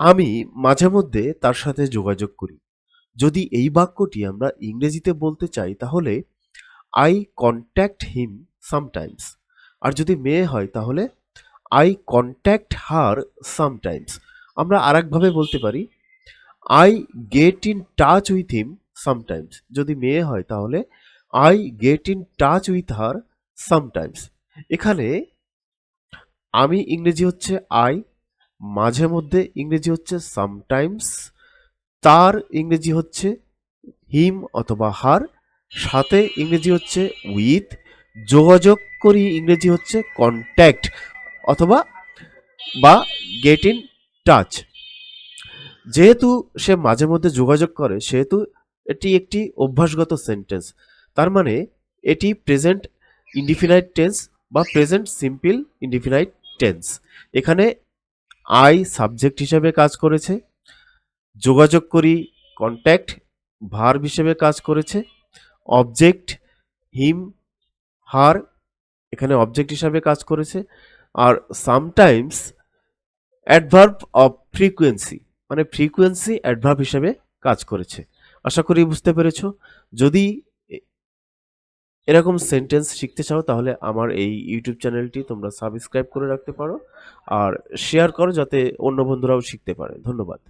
আমি মাঝে মধ্যে তার সাথে যোগাযোগ করি। যদি এই বাক্যটি আমরা ইংরেজিতে বলতে চাই, তাহলে আই কন্ট্যাক্ট হিম সামটাইমস আর যদি মেয়ে হয়, তাহলে আই কন্ট্যাক্ট হার সামটাইমস আমরা আরেকভাবে বলতে পারি I get in touch with him sometimes যদি মেয়ে হয়, তাহলে I get in touch with her sometimes এখানে আমি ইংরেজি হচ্ছে আই মাঝে মধ্যে ইংরেজি হচ্ছে সামটাইমস তার ইংরেজি হচ্ছে হিম অথবা হার সাথে ইংরেজি হচ্ছে উইথ যোগাযোগ করি ইংরেজি হচ্ছে কন্ট্যাক্ট অথবা বা গেট ইন টাচ যেহেতু সে মাঝে মধ্যে যোগাযোগ করে, সেহেতু এটি একটি অভ্যাসগত সেন্টেন্স তার মানে এটি প্রেজেন্ট ইনডিফিনাইট টেন্স বা প্রেজেন্ট সিম্পল ইনডিফিনাইট টেন্স এখানে আই সাবজেক্ট হিসেবে কাজ করেছে, যোগাযোগ করি কন্ট্যাক্ট ভার্ব হিসেবে কাজ করেছে অবজেক্ট হিম হার এখানে অবজেক্ট হিসাবে কাজ করেছে, আর সামটাইমস অ্যাডভার্ব অফ ফ্রিকোয়েন্সি মানে ফ্রিকোয়েন্সি অ্যাডভার্ব হিসেবে কাজ করেছে। আশা করি বুঝতে পেরেছ। যদি এরকম সেন্টেন্স শিখতে চাও, তাহলে আমার এই ইউটিউব চ্যানেলটি তোমরা সাবস্ক্রাইব করে রাখতে পারো আর শেয়ার করো যাতে অন্য বন্ধুরাও শিখতে পারে। ধন্যবাদ।